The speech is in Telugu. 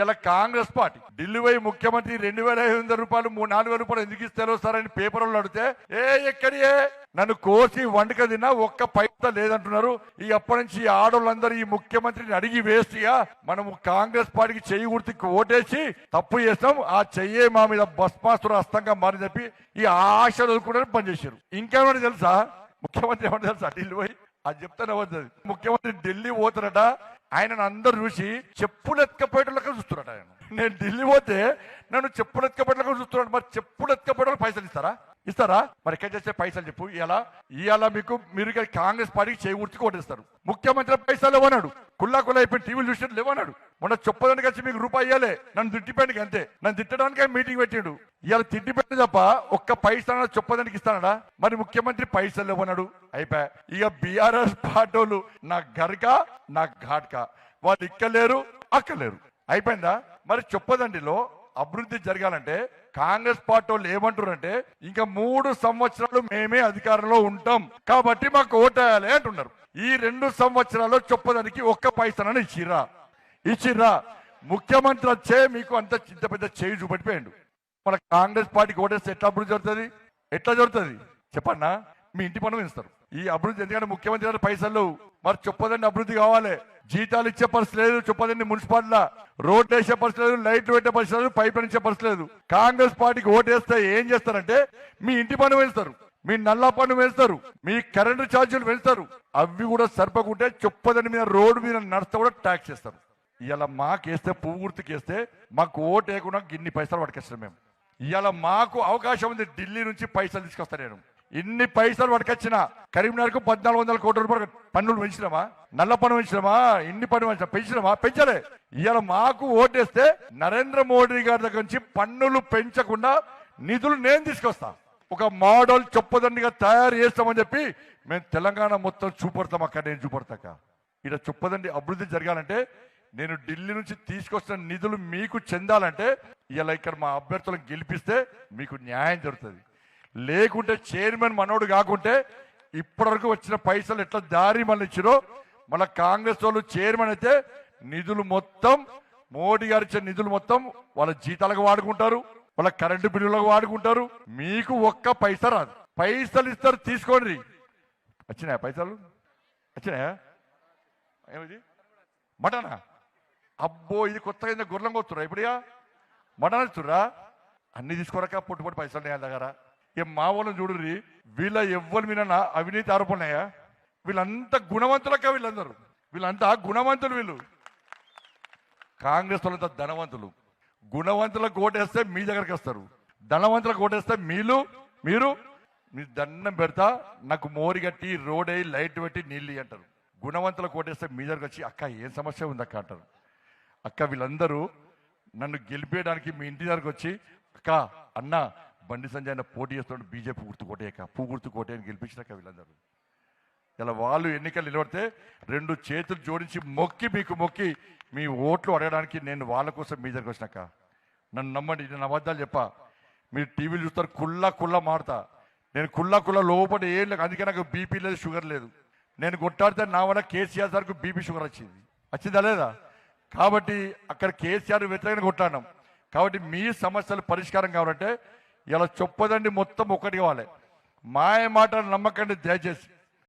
ఇలా కాంగ్రెస్ పార్టీ. ఢిల్లీ పోయి ముఖ్యమంత్రి రెండు వేల ఐదు వందల రూపాయలు మూడు నాలుగు వేల రూపాయలు ఎందుకు ఇస్తారో సార్ అని పేపర్లు అడిగితే ఏ ఎక్కడియే నన్ను కోసి వండుక తిన్నా ఒక్క పైత లేదంటున్నారు. ఈ అప్పటి నుంచి ఈ ఆడవాళ్ళందరూ ఈ ముఖ్యమంత్రిని అడిగి వేస్ట్గా మనము కాంగ్రెస్ పార్టీకి చెయ్యి గుర్తి ఓటేసి తప్పు చేస్తాం ఆ చెయ్యే మా మీద భస్మాసుర హస్తంగా మారి చెప్పి ఈ ఆశ వదులుకుంటే పనిచేశారు. ఇంకేమైనా తెలుసా? ముఖ్యమంత్రి ఏమన్నా తెలుసా? ఢిల్లీ పోయి అది చెప్తానే వద్దది ముఖ్యమంత్రి ఢిల్లీ పోతారట. ఆయనను అందరు చూసి చెప్పులు ఎత్తుకపోయేటోళ్ళగా చూస్తున్నాడు ఆయన. నేను ఢిల్లీ పోతే నన్ను చెప్పులు ఎత్తుకపోయేటోళ్ళగా చూస్తున్నాడు. మరి చెప్పులు ఎత్తుకబడలు పైసలు ఇస్తారా? ఇస్తారా? మరి ఎక్కడ చేస్తే పైసలు చెప్పు. ఇలా ఇవాళ మీకు మీరు కాంగ్రెస్ పార్టీకి చేకూర్చి కొట్టిస్తారు. ముఖ్యమంత్రి పైసలు ఇవ్వనాడు. కుల్లా కుల్లా అయిపోయి టీవీలు చూసినట్టు లేవన్నాడు మొన్న చెప్పడానికి వచ్చి మీకు రూపాయి ఇవ్వలే నన్ను తిట్టిపోయానికి అంతే. నన్ను తిట్టడానికి మీటింగ్ పెట్టాడు. ఇవాళ తిట్టిపోయింది తప్ప ఒక్క పైసా చెప్పదానికి ఇస్తానడా? మరి ముఖ్యమంత్రి పైసలు ఇవ్వనాడు. అయిపోయా ఇక బీఆర్ఎస్ పార్టీలు నా గరక నా ఘాట్కా. వాళ్ళు ఇక్కలేరు అక్కలేరు. అయిపోయిందా? మరి చెప్పదండిలో అభివృద్ధి జరగాలంటే కాంగ్రెస్ పార్టీ వాళ్ళు ఏమంటారంటే ఇంకా మూడు సంవత్సరాలు మేమే అధికారంలో ఉంటాం కాబట్టి మాకు ఓటేయాలి అంటున్నారు. ఈ రెండు సంవత్సరాలు చొప్పదానికి ఒక్క పైసనని ఇచ్చిరా ఇచ్చిరా ముఖ్యమంత్రి వచ్చే మీకు అంత చిన్న పెద్ద చేయి చూపెట్టిపోయాడు. మన కాంగ్రెస్ పార్టీకి ఓటేస్తే ఎట్లా అభివృద్ధి జరుగుతుంది? ఎట్లా జరుగుతుంది? చెప్పన్నా? మీ ఇంటి పనులు ఇస్తారు ఈ అభివృద్ధి ఎందుకంటే ముఖ్యమంత్రి గారి పైసలు? లేవు. మరి చొప్పదండి అభివృద్ధి కావాలి. జీతాలు ఇచ్చే పరిస్థితి లేదు చొప్పదండి మున్సిపాలిటీ రోడ్లు వేసే పరిస్థితి లేదు లైట్లు పెట్టే పరిస్థితి లేదు పైప్ ఇచ్చే పరిస్థితి లేదు. కాంగ్రెస్ పార్టీకి ఓటేస్తే ఏం చేస్తారంటే మీ ఇంటి పన్ను వేస్తారు మీ నల్లా పన్ను వేస్తారు మీ కరెంటు ఛార్జీలు వెళ్తారు అవి కూడా సరిపకుంటే చొప్పదండి మీద రోడ్డు మీద నడిస్తే కూడా ట్యాక్స్ చేస్తారు ఇలా మాకేస్తే పువ్వు గుర్తుకేస్తే మాకు ఓటు వేయకుండా గిన్ని పైసలు పట్టుకొస్తాం మేము. ఇవాళ మాకు అవకాశం ఉంది ఢిల్లీ నుంచి పైసలు తీసుకొస్తారు నేను. ఇన్ని పైసలు పట్టుకొచ్చిన కరీంనగర్కు పద్నాలుగు వందల కోట్ల రూపాయలు పన్నులు పెంచినామా? నల్ల పన్ను పెంచినమా? ఇన్ని పన్ను పెంచిన పెంచినమా? పెంచలే. ఇవాళ మాకు ఓటేస్తే నరేంద్ర మోడీ గారి దగ్గర నుంచి పన్నులు పెంచకుండా నిధులు నేను తీసుకొస్తా. ఒక మోడల్ చొప్పదండిగా తయారు చేస్తామని చెప్పి మేము తెలంగాణ మొత్తం చూపడతాం అక్కడ నేను చూపడతాక. ఇక్కడ చొప్పదండి అభివృద్ధి జరగాలంటే నేను ఢిల్లీ నుంచి తీసుకొస్తున్న నిధులు మీకు చెందాలంటే ఇలా ఇక్కడ మా అభ్యర్థులను గెలిపిస్తే మీకు న్యాయం జరుగుతుంది. లేకుంటే చైర్మన్ మనోడు కాకుంటే ఇప్పటివరకు వచ్చిన పైసలు ఎట్లా దారి మళ్ళీ ఇచ్చిరో మళ్ళీ కాంగ్రెస్ వాళ్ళు చైర్మన్ అయితే నిధులు మొత్తం మోడీ గారు ఇచ్చే నిధులు మొత్తం వాళ్ళ జీతాలకు వాడుకుంటారు వాళ్ళ కరెంటు బిల్లులకు వాడుకుంటారు. మీకు ఒక్క పైస రాదు. పైసలు ఇస్తారు తీసుకోండి. వచ్చినాయా పైసలు? వచ్చినాయా? ఏమిది? మటనా? అబ్బో ఇది కొత్తగా ఇంత గుర్రం కొత్తురా ఇప్పుడుగా మటన్ ఇస్తురా అన్ని తీసుకోరక పొట్టుపొట్టి పైసలు ఉన్నాయి దగ్గర. ఇక మా వాళ్ళని చూడుర్రి వీళ్ళ ఎవ్వరి మీద అవినీతి ఆరోపణలయ్యా వీళ్ళంతా గుణవంతులక్క వీళ్ళందరూ. వీళ్ళంతా గుణవంతులు వీళ్ళు. కాంగ్రెస్ వాళ్ళంతా ధనవంతులు. గుణవంతులకు ఓటేస్తే మీ దగ్గరికి వస్తారు. ధనవంతులకు ఓటేస్తే మీలు మీరు మీ దండం పెడతా నాకు మోరి కట్టి రోడ్ అయ్యి లైట్ పెట్టి నీళ్ళు ఇయ్యి అంటారు. గుణవంతులకు ఓటేస్తే మీ దగ్గరకు వచ్చి అక్క ఏం సమస్య ఉంది అక్క అంటారు. అక్క వీళ్ళందరూ నన్ను గెలిపేయడానికి మీ ఇంటి దగ్గరకు వచ్చి అక్క అన్న బండి సంజయ్ ఆయన పోటీ చేస్తున్నాడు బీజేపీ గుర్తు కోటేక పూ గుర్తు కోటే అని గెలిపించినాక వీళ్ళందరూ. ఇలా వాళ్ళు ఎన్నికలు నిలబడితే రెండు చేతులు జోడించి మొక్కి మీకు మొక్కి మీ ఓట్లు అడగడానికి నేను వాళ్ళ కోసం మీ దగ్గరికి వచ్చినాక. నన్ను నమ్మండి నేను అబద్ధాలు చెప్పా. మీరు టీవీలు చూస్తారు కుల్లా కుల్లా మారుతా. నేను కుల్లా కుల్లా లోపల ఏం లేదు అందుకే నాకు బీపీ లేదు షుగర్ లేదు. నేను కొట్టాడితే నా వల్ల కేసీఆర్ సార్కు బీపీ షుగర్ వచ్చింది. వచ్చిందా లేదా? కాబట్టి అక్కడ కేసీఆర్ వ్యతిరేకంగా కొట్లాడినాం కాబట్టి మీ సమస్యలు పరిష్కారం కావాలంటే ఇలా చొప్పదండి మొత్తం ఒకటి కావాలి. మాయ మాటలు నమ్మకండి దయచేసి.